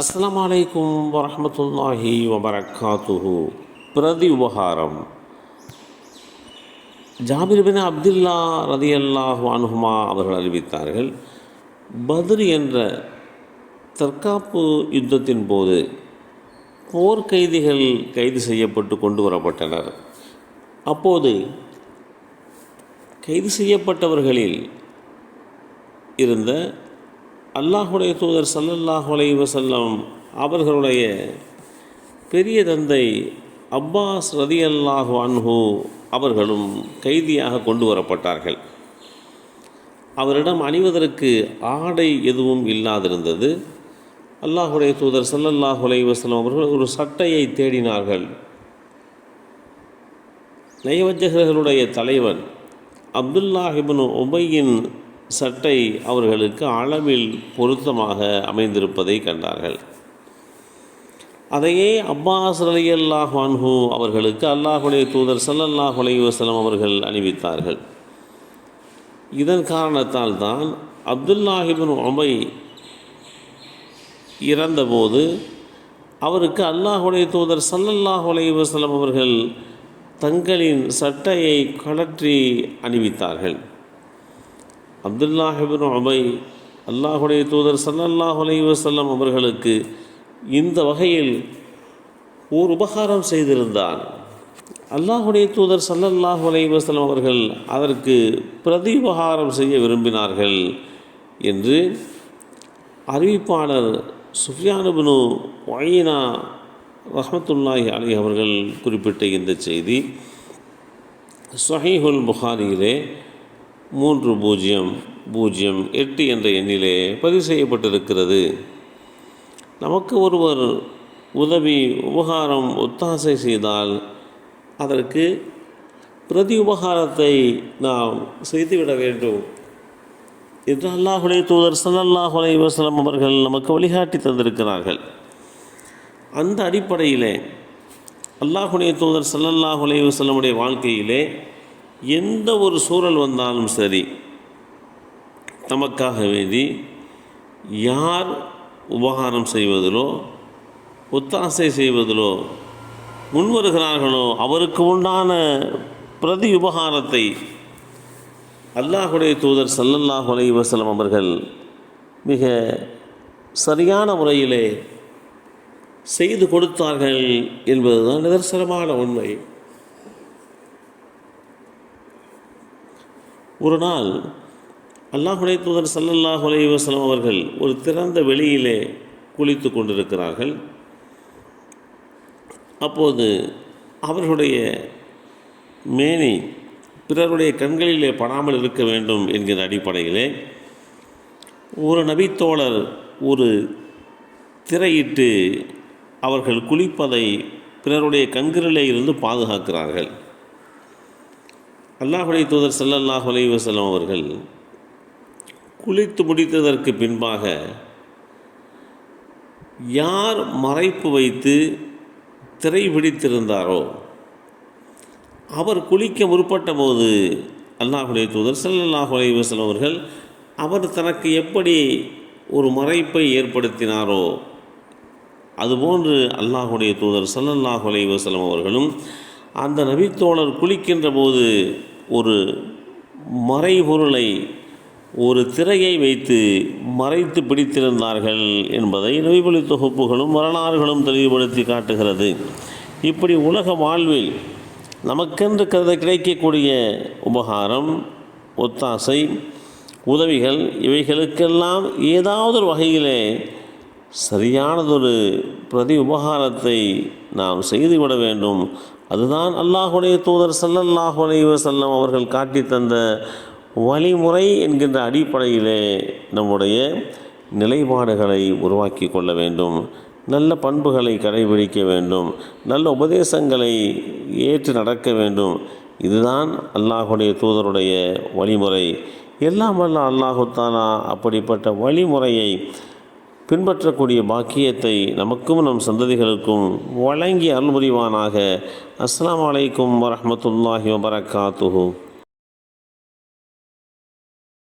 அஸ்ஸலாமு அலைக்கும் வரஹ்மத்துல்லாஹி வபரக்காத்துஹு. பிரதி உபகாரம். ஜாபிர் பின் அப்துல்லா ரதியல்லாஹு அனுஹுமா அவர்கள் அறிவித்தார்கள் பத்ர் என்ற தற்காப்பு யுத்தத்தின் போது போர்க்கைதிகள் கைது செய்யப்பட்டு கொண்டு வரப்பட்டனர். அப்போது கைது செய்யப்பட்டவர்களில் இருந்த அல்லாஹுடைய தூதர் சல்லல்லாஹ் வசல்லம் அவர்களுடைய பெரிய தந்தை அப்பாஸ் ரதி அல்லாஹு அன்ஹு அவர்களும் கைதியாக கொண்டு வரப்பட்டார்கள். அவரிடம் அணிவதற்கு ஆடை எதுவும் இல்லாதிருந்தது. அல்லாஹுடைய தூதர் ஸல்லல்லாஹு வசல்லம் அவர்கள் ஒரு சட்டையை தேடினார்கள். நயவஞ்சகர்களுடைய தலைவன் அப்துல்லாஹிபின் ஒபையின் சட்டை அவர்களுக்கு அளவில் பொருத்தமாக அமைந்திருப்பதை கண்டார்கள். அதையே அப்பாஸ் அலி அல்லாஹ் அன்ஹு அவர்களுக்கு அல்லாஹுடைய தூதர் சல்லல்லாஹ் அலைவசலம் அவர்கள் அணிவித்தார்கள். இதன் காரணத்தால் தான் அப்துல்லாஹிபின் உபை இறந்தபோது அவருக்கு அல்லாஹுடைய தூதர் சல்லல்லாஹ் அலைவசலம் அவர்கள் தங்களின் சட்டையை கழற்றி அணிவித்தார்கள். அப்துல்லாஹிபின் உபை அல்லாஹுடைய தூதர் ஸல்லல்லாஹு அலைவசல்லம் அவர்களுக்கு இந்த வகையில் ஓர் உபகாரம் செய்திருந்தார் அல்லாஹுடைய தூதர் சல்லல்லாஹ் அலைவசல்லம் அவர்கள் அதற்கு பிரதி உபகாரம் செய்ய விரும்பினார்கள் என்று அறிவிப்பாளர் சுஃபியானுபனு ஒயினா ரஹமத்துல்லாஹி அலி அவர்கள் குறிப்பிட்ட இந்த செய்தி. சஹீஹுல் புகாரியிலே மூன்று பூஜ்ஜியம் பூஜ்ஜியம் எட்டு என்ற எண்ணிலே பதிவு செய்யப்பட்டிருக்கிறது. நமக்கு ஒருவர் உதவி உபகாரம் ஒத்தாசை செய்தால் அதற்கு பிரதி உபகாரத்தை நாம் செய்துவிட வேண்டும். என்று அல்லாஹுடைய தூதர் ஸல்லல்லாஹு அலைஹி அவர்கள் நமக்கு வழிகாட்டி தந்திருக்கிறார்கள். அந்த அடிப்படையிலே அல்லாஹுடைய தூதர் சல்லல்லாஹ் அலைஹி வாழ்க்கையிலே எந்த ஒரு சூழல் வந்தாலும் சரி தமக்காக வேண்டி யார் உபகாரம் செய்வதிலோ ஒத்தாசை செய்வதிலோ முன்வருகிறார்களோ அவருக்கு உண்டான பிரதி உபகாரத்தை அல்லாஹுடைய தூதர் சல்லல்லாஹ் வசலம் அவர்கள் மிக சரியான முறையிலே செய்து கொடுத்தார்கள் என்பதுதான் நிதர்சனமான உண்மை. ஒரு நாள் அல்லாஹுடைய தூதர் சல்லல்லாஹ் அலைஹி வஸல்லம் அவர்கள் ஒரு திறந்த வெளியிலே குளித்து கொண்டிருக்கிறார்கள். அப்போது அவர்களுடைய மேனி பிறருடைய கண்களிலே படாமல் இருக்க வேண்டும் என்கிற அடிப்படையிலே ஒரு நபித்தோழர் ஒரு திரையிட்டு அவர்கள் குளிப்பதை பிறருடைய கண்களிலே இருந்து பாதுகாக்கிறார்கள். அல்லாஹுடைய தூதர் ஸல்லல்லாஹு அலைஹி வஸல்லம் அவர்கள் குளித்து முடித்ததற்கு பின்பாக யார் மறைப்பு வைத்து திரை பிடித்திருந்தாரோ அவர் குளிக்க முற்பட்ட போது அல்லாஹுடைய தூதர் ஸல்லல்லாஹு அலைஹி வஸல்லம் அவர்கள் அவர் தனக்கு எப்படி ஒரு மறைப்பை ஏற்படுத்தினாரோ அதுபோன்று அல்லாஹுடைய தூதர் சல்லல்லாஹு அலைஹி வஸல்லம் அவர்களும் அந்த நபித்தோழர் குளிக்கின்ற போது ஒரு மறைபொருளை ஒரு திரையை வைத்து மறைத்து பிடித்திருந்தார்கள் என்பதை நபிபலி தொகுப்புகளும் வரலாறுகளும் தெளிவுபடுத்தி காட்டுகிறது. இப்படி உலக வாழ்வில் நமக்கென்று கருத கிடைக்கக்கூடிய உபகாரம் ஒத்தாசை உதவிகள் இவைகளுக்கெல்லாம் ஏதாவது ஒரு வகையிலே சரியானதொரு பிரதி உபகாரத்தை நாம் செய்துவிட வேண்டும். அதுதான் அல்லாஹுடைய தூதர் ஸல்லல்லாஹு செல்லம் அவர்கள் காட்டி தந்த வழிமுறை என்கின்ற அடிப்படையிலே நம்முடைய நிலைப்பாடுகளை உருவாக்கி கொள்ள வேண்டும். நல்ல பண்புகளை கடைபிடிக்க வேண்டும். நல்ல உபதேசங்களை ஏற்று நடக்க வேண்டும். இதுதான் அல்லாஹுடைய தூதருடைய வழிமுறை. எல்லாம் வல்ல அல்லாஹுத்தானா அப்படிப்பட்ட வழிமுறையை பின்பற்றக்கூடிய பாக்கியத்தை நமக்கும் நம் சந்ததிகளுக்கும் வழங்கி அருள்புரிவானாக அஸ்லாம் அலைக்கும் வரமத்துல்லாஹி வபரகாத்துஹூ.